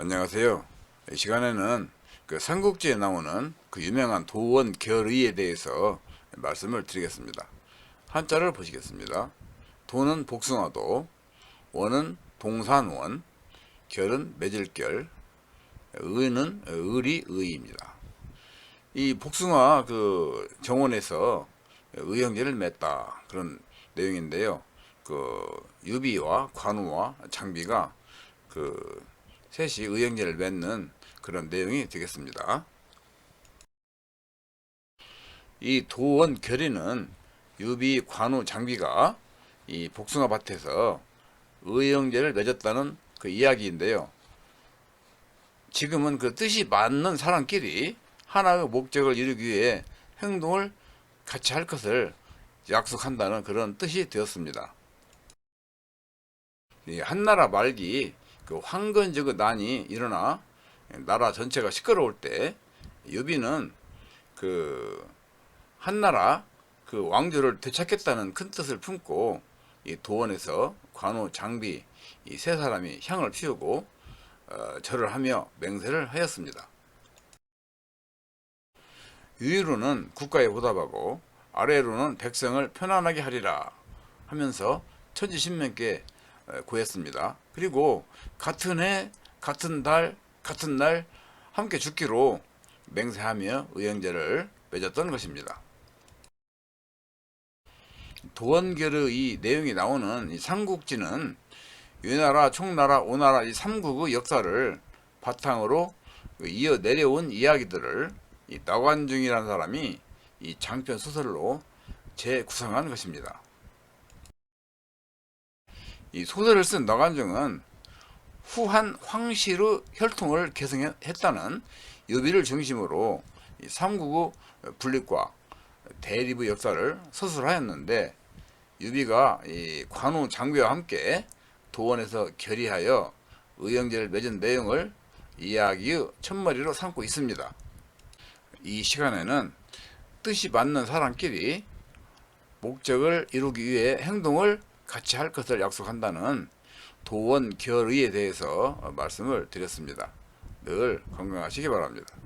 안녕하세요. 이 시간에는 그 삼국지에 나오는 그 유명한 도원 결의에 대해서 말씀을 드리겠습니다. 한자를 보시겠습니다. 도는 복숭아도, 원은 동산원, 결은 맺을결, 의는 의리 의입니다. 이 복숭아 그 정원에서 의형제를 맺다 그런 내용인데요. 그 유비와 관우와 장비가 그 셋이 의형제를 맺는 그런 내용이 되겠습니다. 이 도원 결의는 유비, 관우, 장비가 이 복숭아 밭에서 의형제를 맺었다는 그 이야기인데요. 지금은 그 뜻이 맞는 사람끼리 하나의 목적을 이루기 위해 행동을 같이 할 것을 약속한다는 그런 뜻이 되었습니다. 이 한나라 말기 그 황건적의 난이 일어나 나라 전체가 시끄러울 때 유비는 그 한나라 그 왕조를 되찾겠다는 큰 뜻을 품고 이 도원에서 관우 장비 이 세 사람이 향을 피우고 어, 절을 하며 맹세를 하였습니다. 위로는 국가에 보답하고 아래로는 백성을 편안하게 하리라 하면서 천지신명께 어, 구했습니다. 그리고 같은 해, 같은 달, 같은 날 함께 죽기로 맹세하며 의형제를 맺었던 것입니다. 도원결의 이 내용이 나오는 이 삼국지는 위나라, 총나라, 오나라 이 삼국의 역사를 바탕으로 이어 내려온 이야기들을 이 나관중이라는 사람이 이 장편 소설로 재구성한 것입니다. 이 소설을 쓴 나관중은 후한 황실의 혈통을 개성했다는 유비를 중심으로 이 삼국의 분립과 대립의 역사를 서술하였는데 유비가 이 관우 장비와 함께 도원에서 결의하여 의형제를 맺은 내용을 이야기의 첫머리로 삼고 있습니다. 이 시간에는 뜻이 맞는 사람끼리 목적을 이루기 위해 행동을 같이 할 것을 약속한다는 도원 결의에 대해서 말씀을 드렸습니다. 늘 건강하시기 바랍니다.